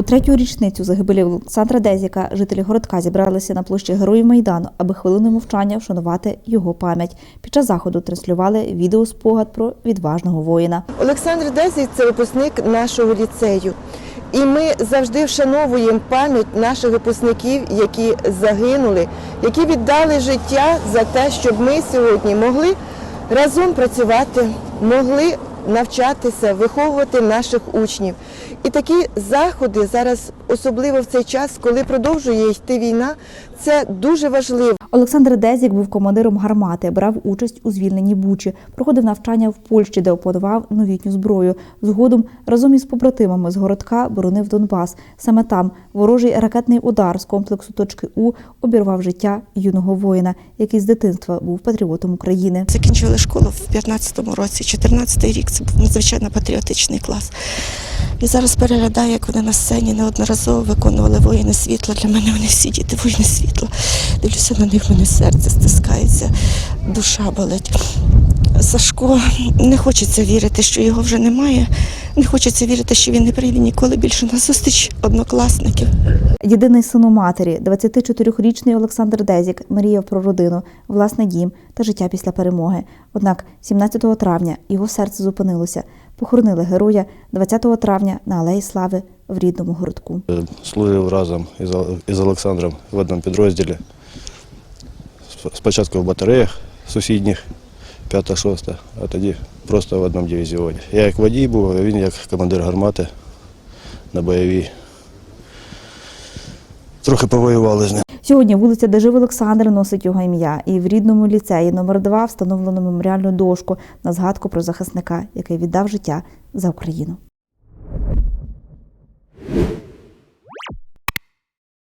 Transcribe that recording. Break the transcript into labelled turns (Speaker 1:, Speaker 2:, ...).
Speaker 1: У третю річницю загибелі Олександра Дезіка жителі городка зібралися на площі Героїв Майдану, аби хвилиною мовчання вшанувати його пам'ять. Під час заходу транслювали відеоспогад про відважного воїна.
Speaker 2: Олександр Дезій це випускник нашого ліцею. І ми завжди вшановуємо пам'ять наших випускників, які загинули, які віддали життя за те, щоб ми сьогодні могли разом працювати, могли навчатися, виховувати наших учнів. І такі заходи зараз, особливо в цей час, коли продовжує йти війна, це дуже важливо.
Speaker 1: Олександр Дезік був командиром гармати, брав участь у звільненні Бучі, проходив навчання в Польщі, де опанував новітню зброю. Згодом разом із побратимами з городка боронив Донбас. Саме там ворожий ракетний удар з комплексу точки У обірвав життя юного воїна, який з дитинства був патріотом України.
Speaker 3: Закінчили школу в 15-му році, 14-й рік це був надзвичайно патріотичний клас. І зараз переглядаю, як вони на сцені неодноразово виконували воїни світла. Для мене вони всі діти воїни світла. Дивлюся на них, мене серце стискається, душа болить. Сашко не хочеться вірити, що його вже немає. Не хочеться вірити, що він не прийде ніколи більше на зустріч однокласників.
Speaker 1: Єдиний син у матері, 24-річний Олександр Дезік, мріяв про родину, власний дім та життя після перемоги. Однак 17 травня його серце зупинилося. Похоронили героя 20 травня на Алеї Слави в рідному городку.
Speaker 4: Служив разом із, із Олександром в одному підрозділі. Сп- Спочатку в батареях сусідніх, 5-6, а тоді просто в одному дивізіоні. Я як водій був, а він як командир гармати на бойовій. Трохи повоювали з ним.
Speaker 1: Сьогодні вулиця, де жив Олександр, носить його ім'я. І в рідному ліцеї номер 2 встановлено меморіальну дошку на згадку про захисника, який віддав життя за Україну.